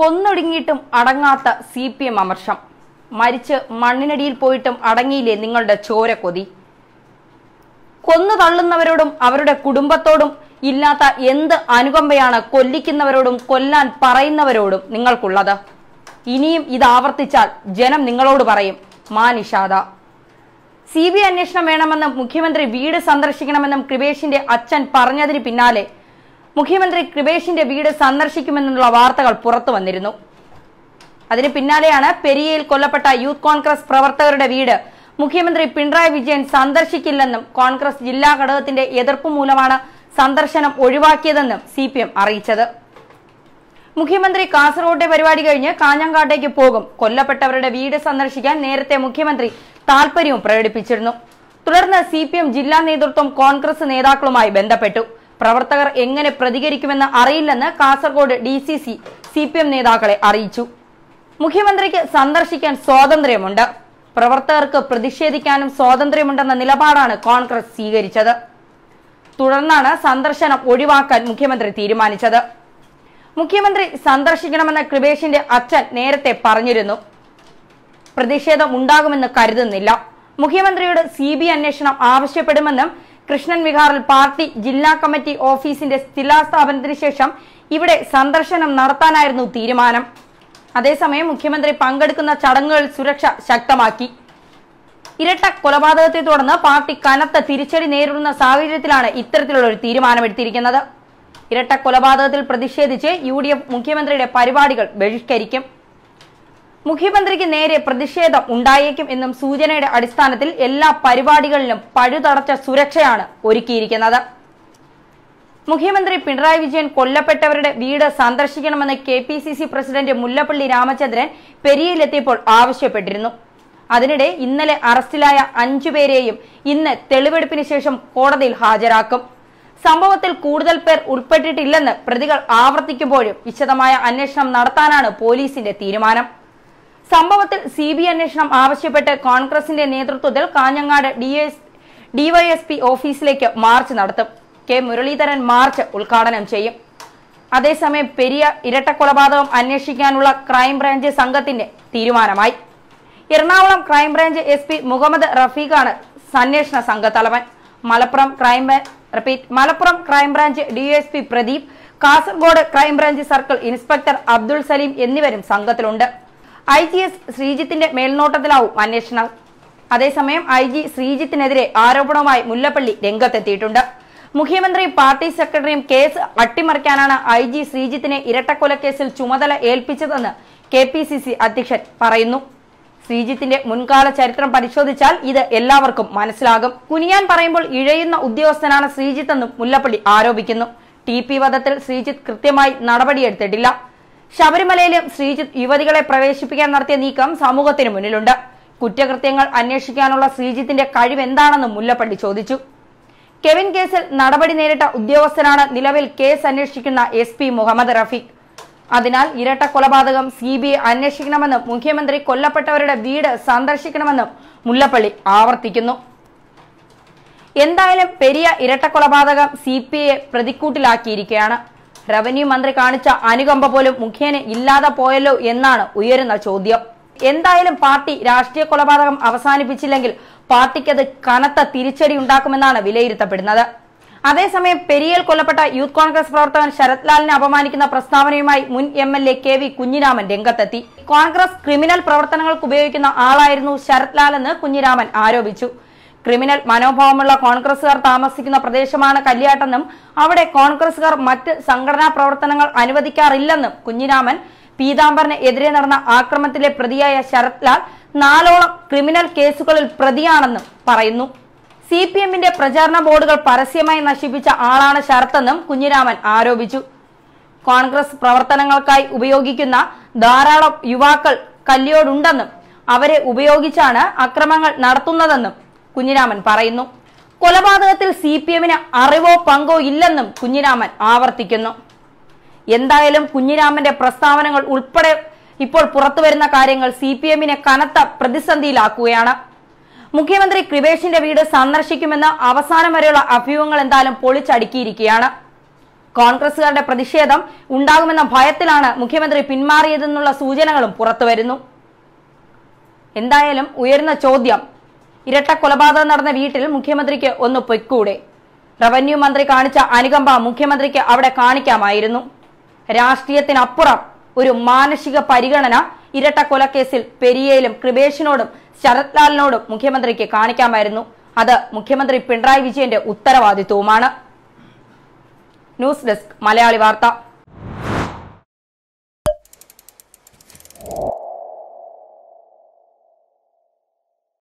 കൊന്നൊടുങ്ങിയിട്ടും അടങ്ങാത്ത C P M അമർഷം. മരിച്ച് മണ്ണിനടിയിൽ പോയിട്ടും അടങ്ങിയില്ലേ നിങ്ങളുടെ ചോര കൊതി? കൊന്നു തള്ളുന്നവരോടും അവരുടെ കുടുംബത്തോടും ഇല്ലാത്ത എന്ത് അനുകമ്പയാണ് കൊല്ലിക്കുന്നവരോടും കൊല്ലാൻ പറയുന്നവരോടും നിങ്ങൾക്കുള്ളത്? ഇനിയും ഇത് ആവർത്തിച്ചാൽ ജനം നിങ്ങളോട് പറയും മാ നിഷാദ. സി ബി അന്വേഷണം വേണമെന്നും മുഖ്യമന്ത്രി വീട് സന്ദർശിക്കണമെന്നും കൃപേഷിന്റെ അച്ഛൻ പറഞ്ഞതിന് പിന്നാലെ മുഖ്യമന്ത്രി കൃപേഷിന്റെ വീട് സന്ദർശിക്കുമെന്നുള്ള വാർത്തകൾ പുറത്തു വന്നിരുന്നു. അതിന് പിന്നാലെയാണ് പെരിയയിൽ കൊല്ലപ്പെട്ട യൂത്ത് കോൺഗ്രസ് പ്രവർത്തകരുടെ വീട്. മുഖ്യമന്ത്രി പിണറായി വിജയൻ സന്ദർശിക്കില്ലെന്നും കോൺഗ്രസ് ജില്ലാ ഘടകത്തിന്റെ എതിർപ്പ് മൂലമാണ് സന്ദർശനം ഒഴിവാക്കിയതെന്നും സി അറിയിച്ചത്. മുഖ്യമന്ത്രി കാസർഗോട്ടെ പരിപാടി കഴിഞ്ഞ് കാഞ്ഞങ്ങാട്ടേക്ക് പോകും. കൊല്ലപ്പെട്ടവരുടെ വീട് സന്ദർശിക്കാൻ നേരത്തെ മുഖ്യമന്ത്രി താൽപര്യവും പ്രകടിപ്പിച്ചിരുന്നു. തുടർന്ന് സി ജില്ലാ നേതൃത്വം കോൺഗ്രസ് നേതാക്കളുമായി ബന്ധപ്പെട്ടു. പ്രവർത്തകർ എങ്ങനെ പ്രതികരിക്കുമെന്ന് അറിയില്ലെന്ന് Kasaragod D C C C P M നേതാക്കളെ അറിയിച്ചു. മുഖ്യമന്ത്രിക്ക് സന്ദർശിക്കാൻ സ്വാതന്ത്ര്യമുണ്ട്. പ്രവർത്തകർക്ക് പ്രതിഷേധിക്കാനും സ്വാതന്ത്ര്യമുണ്ടെന്ന നിലപാടാണ് കോൺഗ്രസ് സ്വീകരിച്ചത്. തുടർന്നാണ് സന്ദർശനം ഒഴിവാക്കാൻ മുഖ്യമന്ത്രി തീരുമാനിച്ചത്. മുഖ്യമന്ത്രി സന്ദർശിക്കണമെന്ന കൃപേഷിന്റെ അച്ഛൻ നേരത്തെ പറഞ്ഞിരുന്നു. പ്രതിഷേധം ഉണ്ടാകുമെന്ന് കരുതുന്നില്ല. മുഖ്യമന്ത്രിയോട് സി ബി അന്വേഷണം ആവശ്യപ്പെടുമെന്നും കൃഷ്ണൻ വിഹാറിൽ പാർട്ടി ജില്ലാ കമ്മിറ്റി ഓഫീസിന്റെ സ്ഥിലാസ്ഥാപനത്തിന് ശേഷം ഇവിടെ സന്ദർശനം നടത്താനായിരുന്നു തീരുമാനം. അതേസമയം മുഖ്യമന്ത്രി പങ്കെടുക്കുന്ന ചടങ്ങുകൾ സുരക്ഷ ശക്തമാക്കി. ഇരട്ട കൊലപാതകത്തെ തുടർന്ന് പാർട്ടി കനത്ത തിരിച്ചടി നേരിടുന്ന സാഹചര്യത്തിലാണ് ഇത്തരത്തിലുള്ള ഒരു തീരുമാനമെടുത്തിരിക്കുന്നത്. ഇരട്ട കൊലപാതകത്തിൽ പ്രതിഷേധിച്ച് യു മുഖ്യമന്ത്രിയുടെ പരിപാടികൾ ബഹിഷ്കരിക്കും. മുഖ്യമന്ത്രിക്ക് നേരെ പ്രതിഷേധം ഉണ്ടായേക്കും എന്നും സൂചനയുടെ അടിസ്ഥാനത്തിൽ എല്ലാ പരിപാടികളിലും പഴുതടച്ച സുരക്ഷയാണ് ഒരുക്കിയിരിക്കുന്നത്. മുഖ്യമന്ത്രി പിണറായി വിജയൻ കൊല്ലപ്പെട്ടവരുടെ വീട് സന്ദർശിക്കണമെന്ന് K P C C president Mullappally Ramachandran പെരിയയിലെത്തിയപ്പോൾ ആവശ്യപ്പെട്ടിരുന്നു. അതിനിടെ ഇന്നലെ അറസ്റ്റിലായ അഞ്ചുപേരെയും ഇന്ന് തെളിവെടുപ്പിന് ശേഷം കോടതിയിൽ ഹാജരാക്കും. സംഭവത്തിൽ കൂടുതൽ പേർ ഉൾപ്പെട്ടിട്ടില്ലെന്ന് പ്രതികൾ ആവർത്തിക്കുമ്പോഴും വിശദമായ അന്വേഷണം നടത്താനാണ് പോലീസിന്റെ തീരുമാനം. സംഭവത്തിൽ സി ബി അന്വേഷണം ആവശ്യപ്പെട്ട് കോൺഗ്രസിന്റെ നേതൃത്വത്തിൽ കാഞ്ഞങ്ങാട് ഡിവൈഎസ്പി ഓഫീസിലേക്ക് മാർച്ച് നടത്തും. കെ മുരളീധരൻ മാർച്ച് ഉദ്ഘാടനം ചെയ്യും. അതേസമയം പെരിയ ഇരട്ടക്കൊലപാതകം അന്വേഷിക്കാനുള്ള ക്രൈംബ്രാഞ്ച് സംഘത്തിന്റെ തീരുമാനമായി. Ernakulam crime branch S P Muhammad റഫീഖാണ് അന്വേഷണ സംഘത്തലവൻ Malappuram crime repeat Malappuram crime branch DSP Pradeep Kasaragod crime branch circle inspector Abdul Saleem എന്നിവരും സംഘത്തിലുണ്ട്. ഐ ജി എസ് ശ്രീജിത്തിന്റെ മേൽനോട്ടത്തിലാവും അന്വേഷണം. അതേസമയം ഐ ജി ശ്രീജിത്തിനെതിരെ ആരോപണവുമായി മുല്ലപ്പള്ളി രംഗത്തെത്തിയിട്ടുണ്ട്. മുഖ്യമന്ത്രി പാർട്ടി സെക്രട്ടറിയും കേസ് അട്ടിമറിക്കാനാണ് ഐ ജി ശ്രീജിത്തിനെ ഇരട്ടക്കൊലക്കേസിൽ ചുമതല ഏൽപ്പിച്ചതെന്ന് കെ പി സി സി അധ്യക്ഷൻ പറയുന്നു. ശ്രീജിത്തിന്റെ മുൻകാല ചരിത്രം പരിശോധിച്ചാൽ ഇത് എല്ലാവർക്കും മനസ്സിലാകും. കുനിയാൻ പറയുമ്പോൾ ഇഴയുന്ന ഉദ്യോഗസ്ഥനാണ് ശ്രീജിത്ത് എന്നും മുല്ലപ്പള്ളി ആരോപിക്കുന്നു. ടി പി വധത്തിൽ ശ്രീജിത്ത് കൃത്യമായി നടപടിയെടുത്തിട്ടില്ല. ശബരിമലയിലും ശ്രീജിത്ത് യുവതികളെ പ്രവേശിപ്പിക്കാൻ നടത്തിയ നീക്കം സമൂഹത്തിന് മുന്നിലുണ്ട്. കുറ്റകൃത്യങ്ങൾ അന്വേഷിക്കാനുള്ള ശ്രീജിത്തിന്റെ കഴിവ് എന്താണെന്ന് മുല്ലപ്പള്ളി ചോദിച്ചു. കെവിൻ കേസിൽ നടപടി നേരിട്ട ഉദ്യോഗസ്ഥനാണ് നിലവിൽ കേസ് അന്വേഷിക്കുന്ന എസ് പി മുഹമ്മദ് റഫീഖ്. അതിനാൽ ഇരട്ട കൊലപാതകം സി ബി ഐ അന്വേഷിക്കണമെന്നും മുഖ്യമന്ത്രി കൊല്ലപ്പെട്ടവരുടെ വീട് സന്ദർശിക്കണമെന്നും മുല്ലപ്പള്ളി ആവർത്തിക്കുന്നു. എന്തായാലും പെരിയ ഇരട്ട കൊലപാതകം സി പി ഐ പ്രതിക്കൂട്ടിലാക്കിയിരിക്കുകയാണ്. റവന്യൂ മന്ത്രി കാണിച്ച അനുകമ്പ പോലും മുഖേന ഇല്ലാതെ പോയല്ലോ എന്നാണ് ഉയരുന്ന ചോദ്യം. എന്തായാലും പാർട്ടി രാഷ്ട്രീയ കൊലപാതകം അവസാനിപ്പിച്ചില്ലെങ്കിൽ പാർട്ടിക്കത് കനത്ത തിരിച്ചടി ഉണ്ടാക്കുമെന്നാണ് വിലയിരുത്തപ്പെടുന്നത്. അതേസമയം പെരിയൽ കൊല്ലപ്പെട്ട യൂത്ത് കോൺഗ്രസ് പ്രവർത്തകൻ ശരത് ലാലിനെ അപമാനിക്കുന്ന പ്രസ്താവനയുമായി മുൻ M L A K V Kunhiraman രംഗത്തെത്തി. കോൺഗ്രസ് ക്രിമിനൽ പ്രവർത്തനങ്ങൾക്ക് ഉപയോഗിക്കുന്ന ആളായിരുന്നു ശരത് ലാൽ എന്ന് കുഞ്ഞിരാമൻ ആരോപിച്ചു. ക്രിമിനൽ മനോഭാവമുള്ള കോൺഗ്രസുകാർ താമസിക്കുന്ന പ്രദേശമാണ് കല്യാട്ടെന്നും അവിടെ കോൺഗ്രസുകാർ മറ്റ് സംഘടനാ പ്രവർത്തനങ്ങൾ അനുവദിക്കാറില്ലെന്നും കുഞ്ഞിരാമൻ പീതാംബറിന് എതിരെ നടന്ന ആക്രമണത്തിലെ പ്രതിയായ ശരത് ലാൽ നാലോളം ക്രിമിനൽ കേസുകളിൽ പ്രതിയാണെന്നും പറയുന്നു. സി പി എമ്മിന്റെ പ്രചാരണ ബോർഡുകൾ പരസ്യമായി നശിപ്പിച്ച ആളാണ് ശരത്തെന്നും കുഞ്ഞിരാമൻ ആരോപിച്ചു. കോൺഗ്രസ് പ്രവർത്തനങ്ങൾക്കായി ഉപയോഗിക്കുന്ന ധാരാളം യുവാക്കൾ കല്ലിയോടുണ്ടെന്നും അവരെ ഉപയോഗിച്ചാണ് അക്രമങ്ങൾ നടത്തുന്നതെന്നും കുഞ്ഞിരാമൻ പറയുന്നു. കൊലപാതകത്തിൽ സി പി എമ്മിന് അറിവോ പങ്കോ ഇല്ലെന്നും കുഞ്ഞിരാമൻ ആവർത്തിക്കുന്നു. എന്തായാലും കുഞ്ഞിരാമന്റെ പ്രസ്താവനകൾ ഉൾപ്പെടെ ഇപ്പോൾ പുറത്തുവരുന്ന കാര്യങ്ങൾ സി പി എമ്മിനെ കനത്ത പ്രതിസന്ധിയിലാക്കുകയാണ്. മുഖ്യമന്ത്രി കൃപേഷിന്റെ വീട് സന്ദർശിക്കുമെന്ന അവസാനം വരെയുള്ള അഭ്യൂഹങ്ങൾ എന്തായാലും പൊളിച്ചടുക്കിയിരിക്കുകയാണ്. കോൺഗ്രസുകാരുടെ പ്രതിഷേധം ഉണ്ടാകുമെന്ന ഭയത്തിലാണ് മുഖ്യമന്ത്രി പിന്മാറിയതെന്നുള്ള സൂചനകളും പുറത്തുവരുന്നു എന്തായാലും ഉയരുന്ന ചോദ്യം ഇരട്ട കൊലപാതകം നടന്ന വീട്ടിൽ മുഖ്യമന്ത്രിക്ക് ഒന്ന് പൊയ്ക്കൂടെ. റവന്യൂ മന്ത്രി കാണിച്ച അനുകമ്പ മുഖ്യമന്ത്രിക്ക് അവിടെ കാണിക്കാമായിരുന്നു. രാഷ്ട്രീയത്തിനപ്പുറം ഒരു മാനസിക പരിഗണന ഇരട്ട കൊലക്കേസിൽ പെരിയയിലും കൃപേഷിനോടും ശരത്ലാലിനോടും മുഖ്യമന്ത്രിക്ക് കാണിക്കാമായിരുന്നു. അത് മുഖ്യമന്ത്രി പിണറായി വിജയന്റെ ഉത്തരവാദിത്വവുമാണ്. ന്യൂസ് ഡെസ്ക് മലയാളി വാർത്ത.